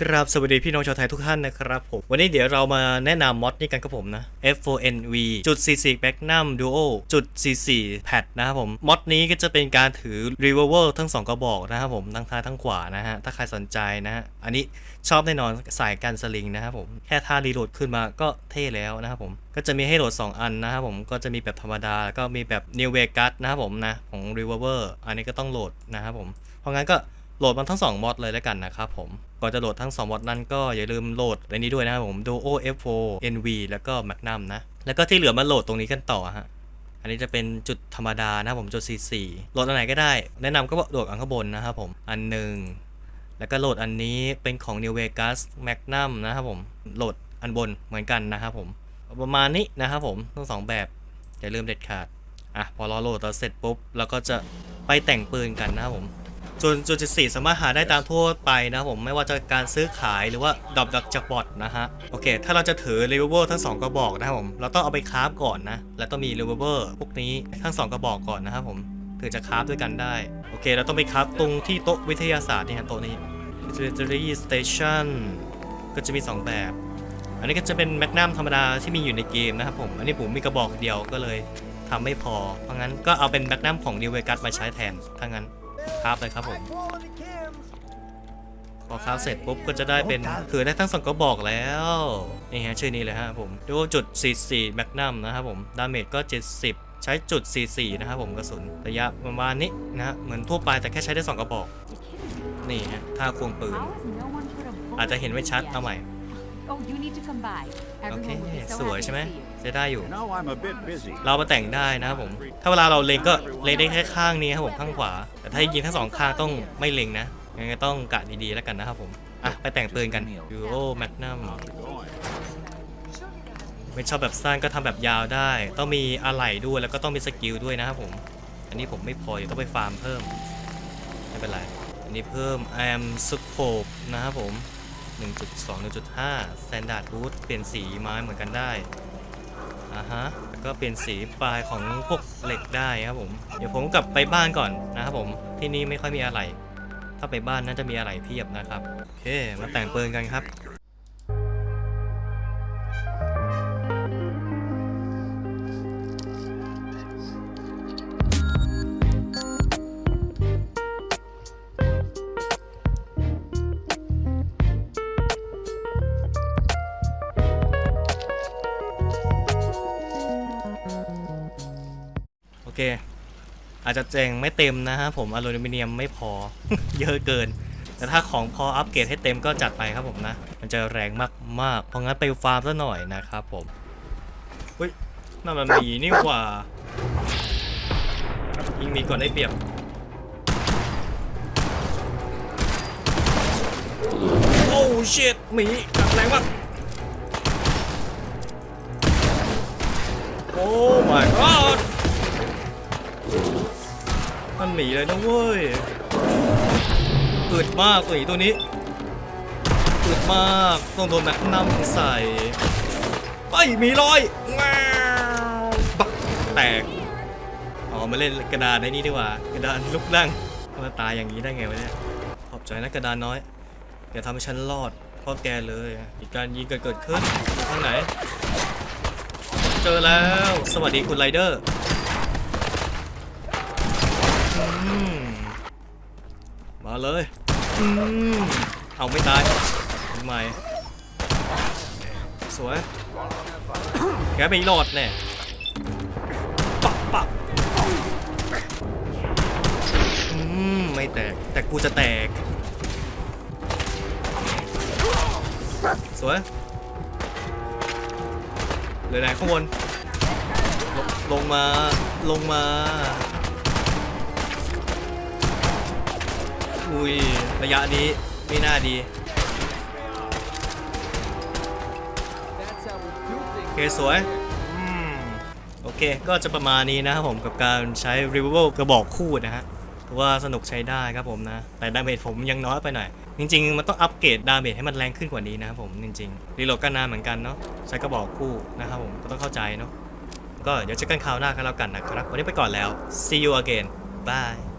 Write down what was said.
ครับสวัสดีพี่น้องชาวไทยทุกท่านนะครับผม วันนี้เดี๋ยวเรามาแนะนำมอดนี้กันครับผมนะ F4NV จุด44 Magnum Duo จุด44 Pad นะครับผมมอดนี้ก็จะเป็นการถือ Revolver ทั้งสองกระบอกนะครับผม ทั้งซ้ายทั้งขวานะฮะ ถ้าใครสนใจนะฮะ อันนี้ชอบแน่นอนสายกันสลิงนะครับผม แค่ท่ารีโหลดขึ้นมาก็เท่แล้วนะครับผม ก็จะมีให้โหลด 2 อันนะครับผม ก็จะมีแบบธรรมดาแล้วก็มีแบบ New Vegas นะครับผมนะของ Revolver อันนี้ก็ต้องโหลดนะครับผม เพราะงั้นก็โหลดมันทั้ง2มอดเลยแล้วกันนะครับผม ก่อนจะโหลดทั้ง2มอดนั้นก็อย่าลืมโหลดอันนี้ด้วยนะครับผม Duo F4 NV แล้วก็ Magnum นะ แล้วก็ที่เหลือมาโหลดตรงนี้กันต่อฮะอันนี้จะเป็นจุดธรรมดานะครับผมจุด 44โหลดอันไหนก็ได้ แนะนำก็โหลดอันข้างบนนะครับผมอันหนึ่งแล้วก็โหลดอันนี้เป็นของ New Vegas Magnum นะครับผมโหลดอันบนเหมือนกันนะครับผมประมาณนี้นะครับผมทั้งสองแบบอย่าลืมเด็ดขาดอะพอเราโหลดเราเสร็จปุ๊บเราก็จะไปแต่งปืนกันนะครับผม จุดจุดสี่สามารถหาได้ตามทั่วไปนะครับผมไม่ว่าจะการซื้อขายหรือว่าดรอปดักจากบอทนะฮะ โอเค ถ้าเราจะถือ r e v o l v e r ทั้งสองกระบอกนะครับผม เราต้องเอาไปคราฟก่อนนะ แล้วต้องมี r e v o l v e r พวกนี้ทั้งสองกระบอกก่อนนะครับผมถึงจะคราฟด้วยกันได้ โอเค เราต้องไปคราฟตรงที่โต๊ะวิทยาศาสตร์นี่ฮะโต๊ะนี้ Military Station ก็จะมี 2 แบบ อันนี้ก็จะเป็นแมกนัมธรรมดาที่มีอยู่ในเกมนะครับผม อันนี้ผมมีกระบอกเดียวก็เลยทำไม่พอ เพราะงั้นก็เอาเป็นแมกนัมของนิวเวกัสมาใช้แทนถ้างั้น คราฟเลยครับผมพอคราฟเสร็จปุ๊บก็จะได้เป็นถือได้ทั้งสองกระบอกแล้วนี่ฮะชื่อนี้เลยฮะผมดูจุด 44 แมกนัมนะครับผมดาเมจก็ 70ใช้จุด 44 นะครับผมกระสุนระยะประมาณนี้นะฮะเหมือนทั่วไปแต่แค่ใช้ได้ 2 กระบอก นี่ฮะท่าควงปืน How has no one put a bullet อาจจะเห็นไม่ชัด in เอาใหม่ Oh, you need to come by. โอเค Everyone will be so สวย happy ใช่ไหม to see you. ใช้ได้อยู่ You know, I'm a bit busy. เรามาแต่งได้นะครับผม ถ้าเวลาเราเล็งก็เล็งได้แค่ข้างนี้ครับผมข้างขวา แต่ถ้ายิงทั้งสองข้างต้องไม่เล็งนะงั้นก็ต้องกะดีๆแล้วกันนะครับผม อะ ไปแต่งปืนกันยูโรแมกนัมไม่ชอบแบบสั้นก็ทำแบบยาวได้ ต้องมีอะไหล่ด้วยแล้วก็ต้องมีสกิลด้วยนะครับผม อันนี้ผมไม่พอเดี๋ยวต้องไปฟาร์มเพิ่ม ไม่เป็นไร อันนี้เพิ่ม I am scope นะครับผม 1.2 1.5 standard boot เปลี่ยนสีไม้เหมือนกันได้อ่าฮะแล้วก็เปลี่ยนสีปลายของพวกเหล็กได้ครับผมเดี๋ยวผมกลับไปบ้านก่อนนะครับผมที่นี่ไม่ค่อยมีอะไร ถ้าไปบ้านน่าจะมีอะไรเพียบนะครับโอเคมาแต่งปืนกันครับ เค อาจจะแจงไม่เต็มนะฮะผมอลูมิเนียมไม่พอ เยอะเกิน แต่ถ้าของพออัปเกรดให้เต็มก็จัดไปครับผมนะ มันจะแรงมากๆ เพราะงั้นไปฟาร์มซะหน่อยนะครับผมเฮ้ยนั่นมันหมีนี่หว่ายิงมีก่อนได้เปรียบโอ้ชิตหมีกัดแรงมากโอ้ my god มันหนีเลยนะเว้ยอึดมากตัวนี้ตัวนี้อึดมากต้องโดนแมกนัมใส่ไปมีรอยแง่บักแตกอ๋อมาเล่นกระดานในนี้ดีกว่ากระดานลุกนั่งมาตายอย่างนี้ได้ไงวะเนี่ยขอบใจนะกระดานน้อยอย่าทำให้ฉันรอดเพราะแกเลยอีกการยิงเกิดเกิดขึ้นอยู่ทางไหน เจอแล้ว สวัสดีคุณไรเดอร์ มาเลยอืมเอาไม่ตายทำไมสวย แกไม่รอดแน่ปักปักอืมไม่แตก แต่กูจะแตก สวยเหลือไหนข้างบนลลงมา ลงมา อุ้ยระยะนี้ไม่น่าดีโอเคสวยอืมโอเค ก็จะประมาณนี้นะครับผมกับการใช้ r e v o l กระบอกคู่นะฮะถือว่าสนุกใช้ได้ครับผมนะ แต่ดาเมจผมยังน้อยไปหน่อย จริง ๆ มันต้องอัปเกรดดาเมจให้มันแรงขึ้นกว่านี้นะครับผม จริงๆรีโหลดก็นานเหมือนกันเนาะใช้กระบอกคู่นะครับผมก็ต้องเข้าใจเนาะก็เดี๋ยวเจอกันคราวหน้ากันแล้วกันนะครับวันนี้ไปก่อนแล้ว see you again bye